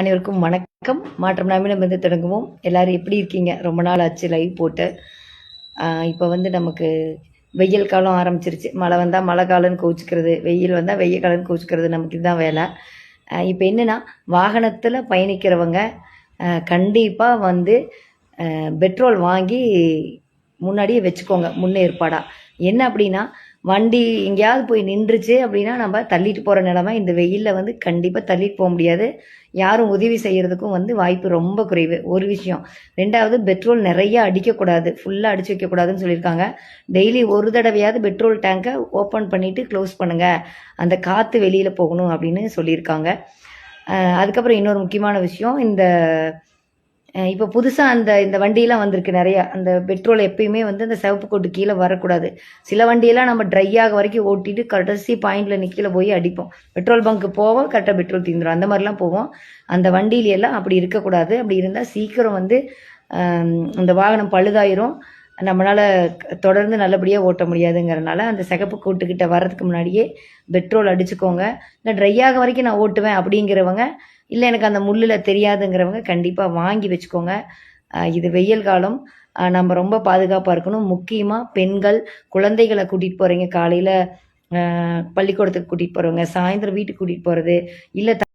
அனைவருக்கும் வணக்கம். மாற்றம் நாமினம் வந்து தொடங்குவோம். எல்லாரும் எப்படி இருக்கீங்க? ரொம்ப நாள் ஆச்சு லைவ் போட்டு. இப்போ வந்து நமக்கு வெயில் காலம் ஆரம்பிச்சிருச்சு. மழை வந்தால் மழை காலம்னு கோச்சிக்கிறது வெயில் வந்தால் வெயில் காலம்னு கோச்சிக்கிறது நமக்கு இதுதான் வேலை. இப்போ என்னென்னா வாகனத்தில் பயணிக்கிறவங்க கண்டிப்பாக வந்து பெட்ரோல் வாங்கி முன்னாடியே வச்சுக்கோங்க முன்னேற்பாடாக என்ன அப்படின்னா வண்டி எங்கேயாவது போய் நின்றுச்சு அப்படின்னா நம்ம தள்ளிட்டு போகிற நிலமை இந்த வெயிலில் வந்து கண்டிப்பாக தள்ளிட்டு போக முடியாது. யாரும் உதவி செய்கிறதுக்கும் வந்து வாய்ப்பு ரொம்ப குறைவு. ஒரு விஷயம். ரெண்டாவது பெட்ரோல் நிறைய அடிக்கக்கூடாது. ஃபுல்லாக அடிச்சு வைக்கக்கூடாதுன்னு சொல்லியிருக்காங்க. டெய்லி ஒரு தடவையாவது பெட்ரோல் டேங்கை ஓப்பன் பண்ணிவிட்டு க்ளோஸ் பண்ணுங்கள் அந்த காற்று வெளியில் போகணும் அப்படின்னு சொல்லியிருக்காங்க. அதுக்கப்புறம் இன்னொரு முக்கியமான விஷயம். இந்த இப்போ புதுசாக அந்த இந்த வண்டியெல்லாம் வந்திருக்கு நிறையா. அந்த பெட்ரோல் எப்பயுமே வந்து அந்த சிவப்பு கோட்டு கீழே வரக்கூடாது. சில வண்டியெல்லாம் நம்ம ட்ரை ஆக வரைக்கும் ஓட்டிட்டு கடைசி பாயிண்ட்ல நிற்கல போய் அடிப்போம். பெட்ரோல் பங்க்கு போவோம் கரெக்டாக பெட்ரோல் தீந்துடும் அந்த மாதிரிலாம் போவோம். அந்த வண்டியில எல்லாம் அப்படி இருக்கக்கூடாது. அப்படி இருந்தால் சீக்கிரம் வந்து அந்த வாகனம் பழுதாயிரும். நம்மளால் தொடர்ந்து நல்லபடியாக ஓட்ட முடியாதுங்கிறனால அந்த சிகப்பு கூட்டுக்கிட்ட வர்றதுக்கு முன்னாடியே பெட்ரோல் அடிச்சுக்கோங்க. இல்லை ட்ரை ஆக வரைக்கும் நான் ஓட்டுவேன் அப்படிங்கிறவங்க இல்லை எனக்கு அந்த முள்ளில் தெரியாதுங்கிறவங்க கண்டிப்பாக வாங்கி வச்சுக்கோங்க. இது வெயில் காலம். நம்ம ரொம்ப பாதுகாப்பாக இருக்கணும். முக்கியமாக பெண்கள் குழந்தைகளை கூட்டிகிட்டு போகிறீங்க காலையில் பள்ளிக்கூடத்துக்கு கூட்டிகிட்டு போகிறவங்க சாயந்தரம் வீட்டுக்கு கூட்டிகிட்டு போகிறது இல்லை